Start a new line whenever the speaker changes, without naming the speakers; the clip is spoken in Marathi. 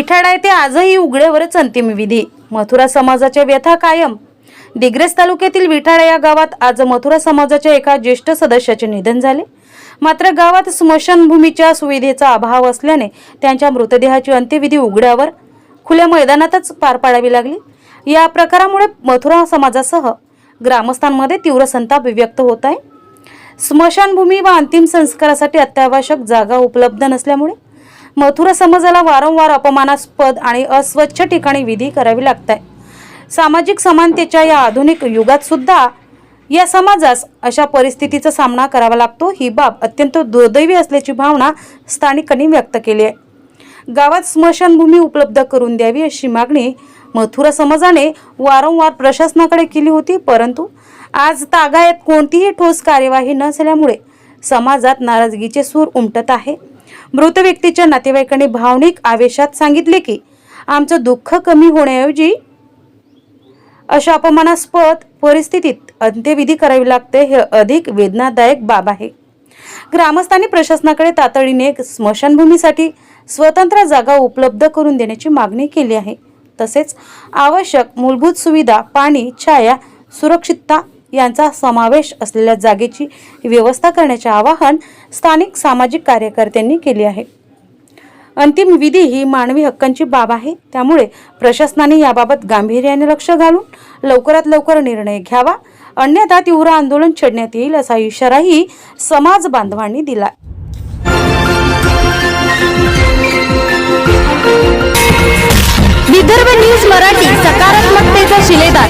विठाडा येथे आजही उघड्यावरच अंतिम विधी. मथुरा समाजाच्या व्यथा कायम. दिग्रस तालुक्यातील विठाडा या गावात आज मथुरा समाजाच्या एका ज्येष्ठ सदस्याचे निधन झाले. मात्र गावात स्मशानभूमीच्या सुविधेचा अभाव असल्याने त्यांच्या मृतदेहाची अंत्यविधी उघड्यावर खुल्या मैदानातच पार पाडावी लागली. या प्रकारामुळे मथुरा समाजासह ग्रामस्थांमध्ये तीव्र संताप व्यक्त होत आहे. स्मशानभूमी व अंतिम संस्कारासाठी अत्यावश्यक जागा उपलब्ध नसल्यामुळे मथुरा समाजाला वारंवार अपमानास्पद आणि अस्वच्छ ठिकाणी विधी करावी लागत आहे सामाजिक समानतेच्या या आधुनिक युगात सुद्धा या समाजास अशा परिस्थितीचा सामना करावा लागतो ही बाब अत्यंत दुर्दैवी असल्याची भावना स्थानिकांनी व्यक्त केली आहे. गावात स्मशानभूमी उपलब्ध करून द्यावी अशी मागणी मथुरा समाजाने वारंवार प्रशासनाकडे केली होती परंतु आज तागायत कोणतीही ठोस कार्यवाही न झाल्यामुळे समाजात नाराजगीचे सूर उमटत आहे. मृत व्यक्तीच्या नातेवाईकांनी भावनिक आवेशात सांगितले की आमचं दुःख कमी होण्याऐवजी अशा अपमानास्पद परिस्थितीत अंत्यविधी करावी लागते हे अधिक वेदनादायक बाब आहे. ग्रामस्थांनी प्रशासनाकडे तातडीने स्मशानभूमीसाठी स्वतंत्र जागा उपलब्ध करून देण्याची मागणी केली आहे. तसेच आवश्यक मूलभूत सुविधा पाणी छाया सुरक्षितता यांचा समावेश असलेल्या जागेची व्यवस्था करण्याचे आवाहन स्थानिक सामाजिक कार्यकर्त्यांनी केले आहे. अंतिम विधी ही मानवी हक्कांची बाब आहे. त्यामुळे प्रशासनाने याबाबत गांभीर्याने लक्ष घालून लवकरात लवकर निर्णय घ्यावा. अन्यथा तीव्र आंदोलन छेडण्यात येईल असा इशाराही समाज बांधवांनी दिला
विदर्भ न्यूज मराठी सकारात्मकतेचा शिलेदार.